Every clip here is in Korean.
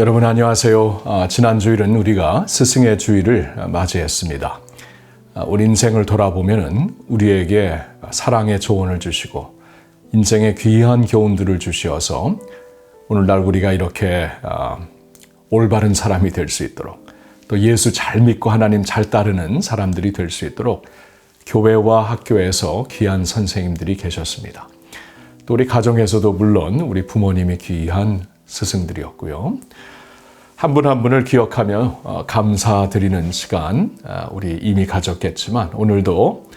여러분 안녕하세요. 아, 지난 주일은 우리가 스승의 주일을 맞이했습니다. 아, 우리 인생을 돌아보면은 우리에게 사랑의 조언을 주시고 인생의 귀한 교훈들을 주시어서 오늘날 우리가 이렇게 아, 올바른 사람이 될 수 있도록 또 예수 잘 믿고 하나님 잘 따르는 사람들이 될 수 있도록 교회와 학교에서 귀한 선생님들이 계셨습니다. 또 우리 가정에서도 물론 우리 부모님이 귀한 스승들이었고요. 한 분한 분을 기억하며 어, 감사드리는 시간 아, 우리 이미 가졌겠지만 오늘도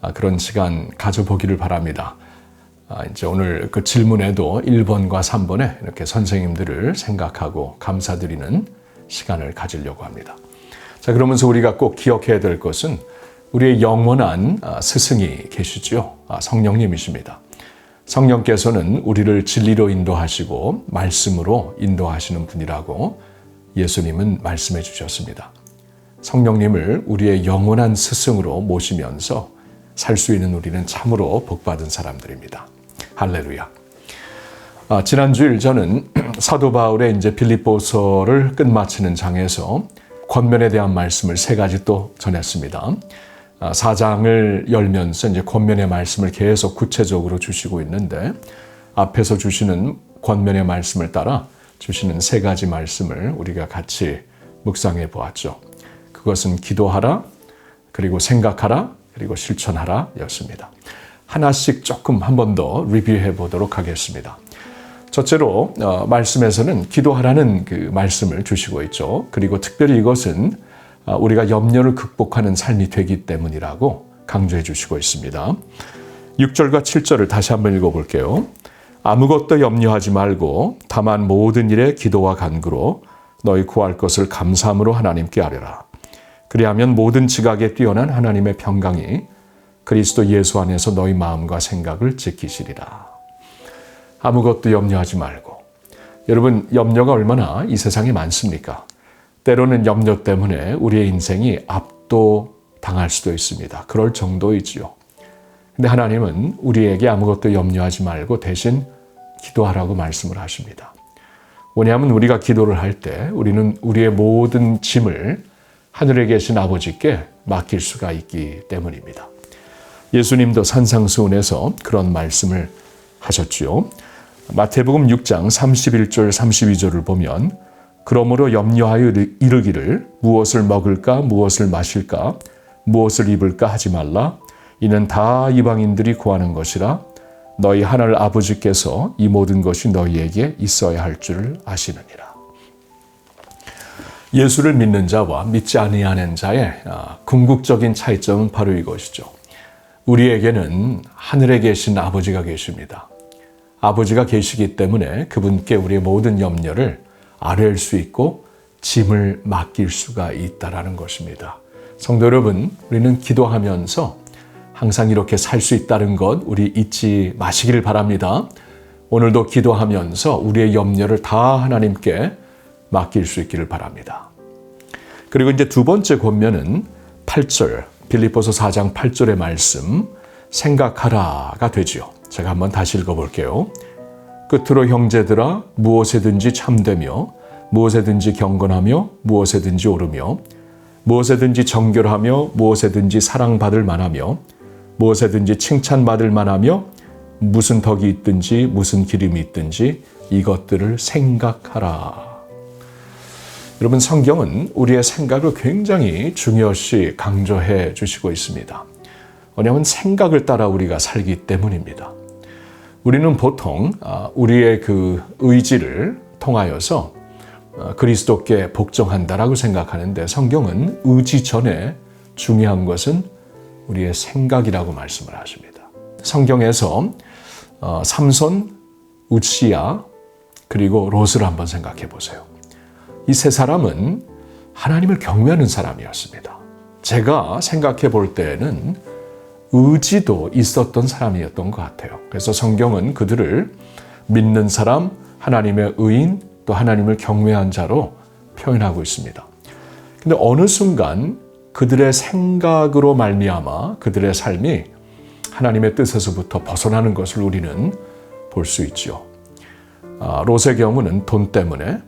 아, 그런 시간 가져보기를 바랍니다. 아, 이제 오늘 그 질문에도 1번과 3번에 이렇게 선생님들을 생각하고 감사드리는 시간을 가지려고 합니다. 자, 그러면서 우리가 꼭 기억해야 될 것은 우리의 영원한 스승이 계시죠. 성령님이십니다. 성령께서는 우리를 진리로 인도하시고 말씀으로 인도하시는 분이라고 예수님은 말씀해 주셨습니다. 성령님을 우리의 영원한 스승으로 모시면서 살 수 있는 우리는 참으로 복받은 사람들입니다. 할렐루야. 아, 지난주일 저는 사도 바울의 이제 빌립보서를 끝마치는 장에서 권면에 대한 말씀을 세 가지 또 전했습니다. 아, 사장을 열면서 이제 권면의 말씀을 계속 구체적으로 주시고 있는데 앞에서 주시는 권면의 말씀을 따라 주시는 세 가지 말씀을 우리가 같이 묵상해 보았죠. 그것은 기도하라, 그리고 생각하라, 그리고 실천하라 였습니다. 하나씩 조금 한 번 더 리뷰해 보도록 하겠습니다. 첫째로 어, 말씀에서는 기도하라는 그 말씀을 주시고 있죠. 그리고 특별히 이것은 아, 우리가 염려를 극복하는 삶이 되기 때문이라고 강조해 주시고 있습니다. 6절과 7절을 다시 한번 읽어볼게요. 아무것도 염려하지 말고 다만 모든 일에 기도와 간구로 너희 구할 것을 감사함으로 하나님께 아뢰라. 그리하면 모든 지각에 뛰어난 하나님의 평강이 그리스도 예수 안에서 너희 마음과 생각을 지키시리라. 아무것도 염려하지 말고 여러분 염려가 얼마나 이 세상에 많습니까? 때로는 염려 때문에 우리의 인생이 압도당할 수도 있습니다. 그럴 정도이지요. 근데 하나님은 우리에게 아무것도 염려하지 말고 대신 기도하라고 말씀을 하십니다. 왜냐하면 우리가 기도를 할 때 우리는 우리의 모든 짐을 하늘에 계신 아버지께 맡길 수가 있기 때문입니다. 예수님도 산상수훈에서 그런 말씀을 하셨지요. 마태복음 6장 31절 32절을 보면 그러므로 염려하여 이르기를 무엇을 먹을까 무엇을 마실까 무엇을 입을까 하지 말라 이는 다 이방인들이 구하는 것이라 너희 하늘 아버지께서 이 모든 것이 너희에게 있어야 할 줄을 아시느니라. 예수를 믿는 자와 믿지 아니하는 자의 아, 궁극적인 차이점은 바로 이것이죠. 우리에게는 하늘에 계신 아버지가 계십니다. 아버지가 계시기 때문에 그분께 우리의 모든 염려를 아뢰일 수 있고 짐을 맡길 수가 있다라는 것입니다. 성도 여러분, 우리는 기도하면서 항상 이렇게 살 수 있다는 것 우리 잊지 마시기를 바랍니다. 오늘도 기도하면서 우리의 염려를 다 하나님께 맡길 수 있기를 바랍니다. 그리고 이제 두 번째 권면은 8절, 빌립보서 4장 8절의 말씀, 생각하라가 되지요. 제가 한번 다시 읽어볼게요. 끝으로 형제들아 무엇에든지 참되며 무엇에든지 경건하며 무엇에든지 오르며 무엇에든지 정결하며 무엇에든지 사랑받을 만하며 무엇에든지 칭찬받을 만하며 무슨 덕이 있든지 무슨 기름이 있든지 이것들을 생각하라. 여러분 성경은 우리의 생각을 굉장히 중요시 강조해 주시고 있습니다. 왜냐하면 생각을 따라 우리가 살기 때문입니다. 우리는 보통 아, 우리의 그 의지를 통하여서 어, 그리스도께 복종한다라고 생각하는데 성경은 의지 전에 중요한 것은 우리의 생각이라고 말씀을 하십니다. 성경에서 어, 삼손, 우치야 그리고 롯을 한번 생각해 보세요. 이 세 사람은 하나님을 경외하는 사람이었습니다. 제가 생각해 볼 때에는 의지도 있었던 사람이었던 것 같아요. 그래서 성경은 그들을 믿는 사람, 하나님의 의인, 또 하나님을 경외한 자로 표현하고 있습니다. 근데 어느 순간 그들의 생각으로 말미암아 그들의 삶이 하나님의 뜻에서부터 벗어나는 것을 우리는 볼 수 있죠. 아, 롯의 경우는 돈 때문에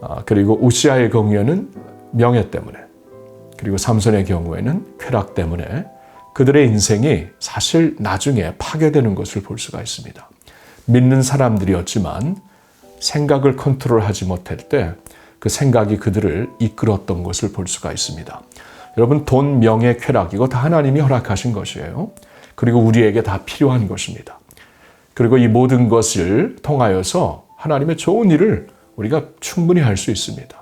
아, 그리고 우시아의 경우에는 명예 때문에 그리고 삼손의 경우에는 쾌락 때문에 그들의 인생이 사실 나중에 파괴되는 것을 볼 수가 있습니다. 믿는 사람들이었지만 생각을 컨트롤하지 못할 때 그 생각이 그들을 이끌었던 것을 볼 수가 있습니다. 여러분 돈, 명예, 쾌락 이거 다 하나님이 허락하신 것이에요. 그리고 우리에게 다 필요한 것입니다. 그리고 이 모든 것을 통하여서 하나님의 좋은 일을 우리가 충분히 할 수 있습니다.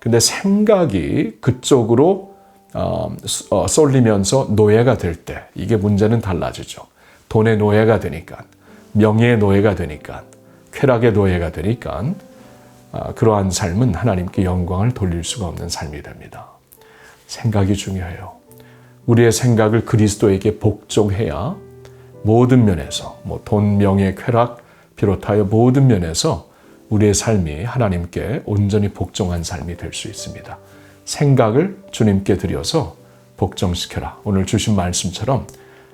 근데 생각이 그쪽으로 어, 어, 쏠리면서 노예가 될 때 이게 문제는 달라지죠. 돈의 노예가 되니까 명예의 노예가 되니까 쾌락의 노예가 되니까 아, 그러한 삶은 하나님께 영광을 돌릴 수가 없는 삶이 됩니다. 생각이 중요해요. 우리의 생각을 그리스도에게 복종해야 모든 면에서 뭐 돈, 명예, 쾌락 비롯하여 모든 면에서 우리의 삶이 하나님께 온전히 복종한 삶이 될 수 있습니다. 생각을 주님께 드려서 복종시켜라. 오늘 주신 말씀처럼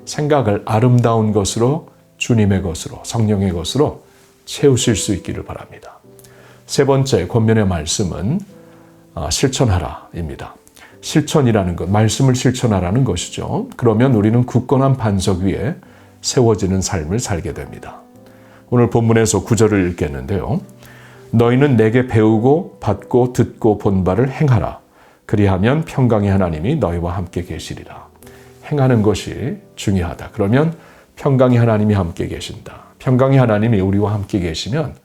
생각을 아름다운 것으로 주님의 것으로 성령의 것으로 채우실 수 있기를 바랍니다. 세 번째 권면의 말씀은 아, 실천하라입니다. 실천이라는 것, 말씀을 실천하라는 것이죠. 그러면 우리는 굳건한 반석 위에 세워지는 삶을 살게 됩니다. 오늘 본문에서 구절을 읽겠는데요. 너희는 내게 배우고 받고 듣고 본 바를 행하라. 그리하면 평강의 하나님이 너희와 함께 계시리라. 행하는 것이 중요하다. 그러면 평강의 하나님이 함께 계신다. 평강의 하나님이 우리와 함께 계시면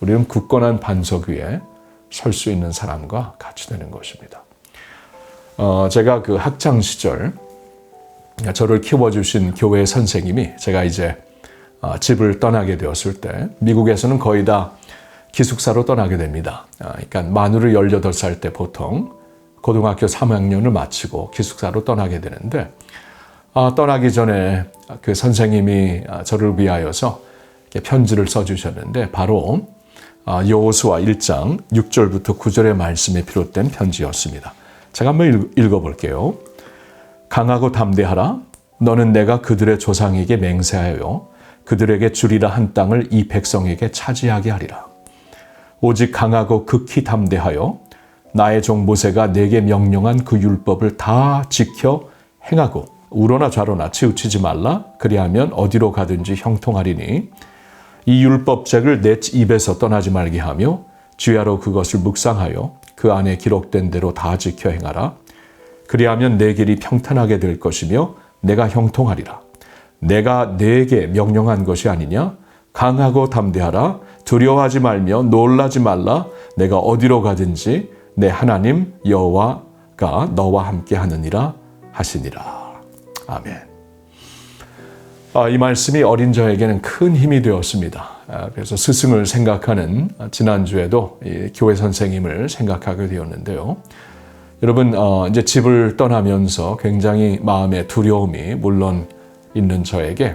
우리는 굳건한 반석 위에 설 수 있는 사람과 같이 되는 것입니다. 어, 제가 그 학창 시절 저를 키워주신 교회 선생님이 제가 이제 어, 집을 떠나게 되었을 때 미국에서는 거의 다 기숙사로 떠나게 됩니다. 어, 그러니까 만으로 18살 때 보통 고등학교 3학년을 마치고 기숙사로 떠나게 되는데 아, 떠나기 전에 그 선생님이 저를 위하여서 편지를 써주셨는데 바로 아, 여호수아 1장 6절부터 9절의 말씀에 비롯된 편지였습니다. 제가 한번 읽어볼게요. 강하고 담대하라. 너는 내가 그들의 조상에게 맹세하여 그들에게 주리라 한 땅을 이 백성에게 차지하게 하리라. 오직 강하고 극히 담대하여 나의 종 모세가 내게 명령한 그 율법을 다 지켜 행하고 우로나 좌로나 치우치지 말라. 그리하면 어디로 가든지 형통하리니 이 율법책을 내 입에서 떠나지 말게 하며 주야로 그것을 묵상하여 그 안에 기록된 대로 다 지켜 행하라. 그리하면 내 길이 평탄하게 될 것이며 내가 형통하리라. 내가 내게 명령한 것이 아니냐? 강하고 담대하라. 두려워하지 말며 놀라지 말라. 내가 어디로 가든지 내 하나님 여호와가 너와 함께 하느니라 하시니라. 아멘. 아, 이 말씀이 어린 저에게는 큰 힘이 되었습니다. 아, 그래서 스승을 생각하는 지난주에도 교회 선생님을 생각하게 되었는데요. 여러분, 어, 이제 집을 떠나면서 굉장히 마음의 두려움이 물론 있는 저에게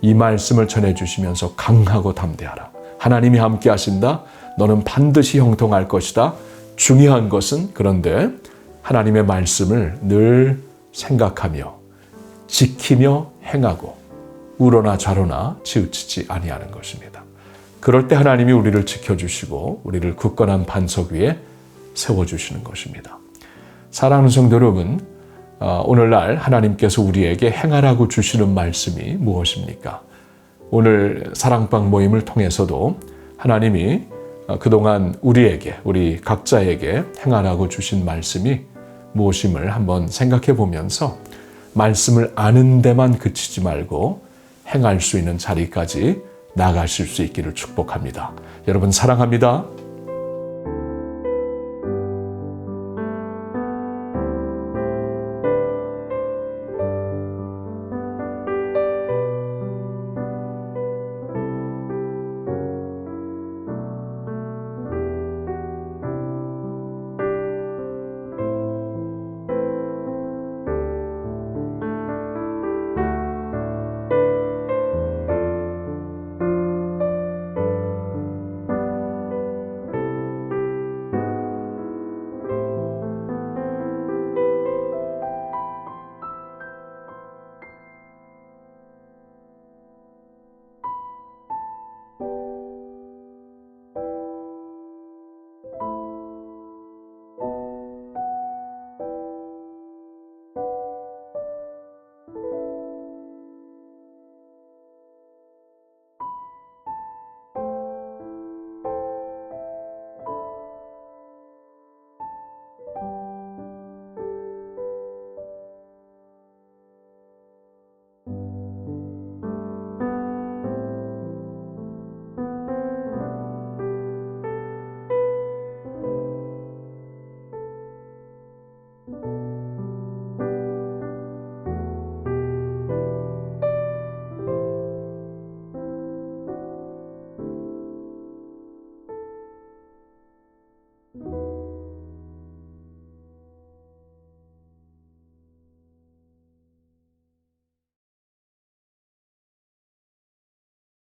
이 말씀을 전해 주시면서 강하고 담대하라. 하나님이 함께 하신다. 너는 반드시 형통할 것이다. 중요한 것은 그런데 하나님의 말씀을 늘 생각하며 지키며 행하고 우러나 좌로나 치우치지 아니하는 것입니다. 그럴 때 하나님이 우리를 지켜주시고 우리를 굳건한 반석 위에 세워주시는 것입니다. 사랑하는 성도 여러분, 어, 오늘날 하나님께서 우리에게 행하라고 주시는 말씀이 무엇입니까? 오늘 사랑방 모임을 통해서도 하나님이 어, 그동안 우리에게, 우리 각자에게 행하라고 주신 말씀이 무엇임을 한번 생각해 보면서 말씀을 아는 데만 그치지 말고 행할 수 있는 자리까지 나가실 수 있기를 축복합니다. 여러분 사랑합니다.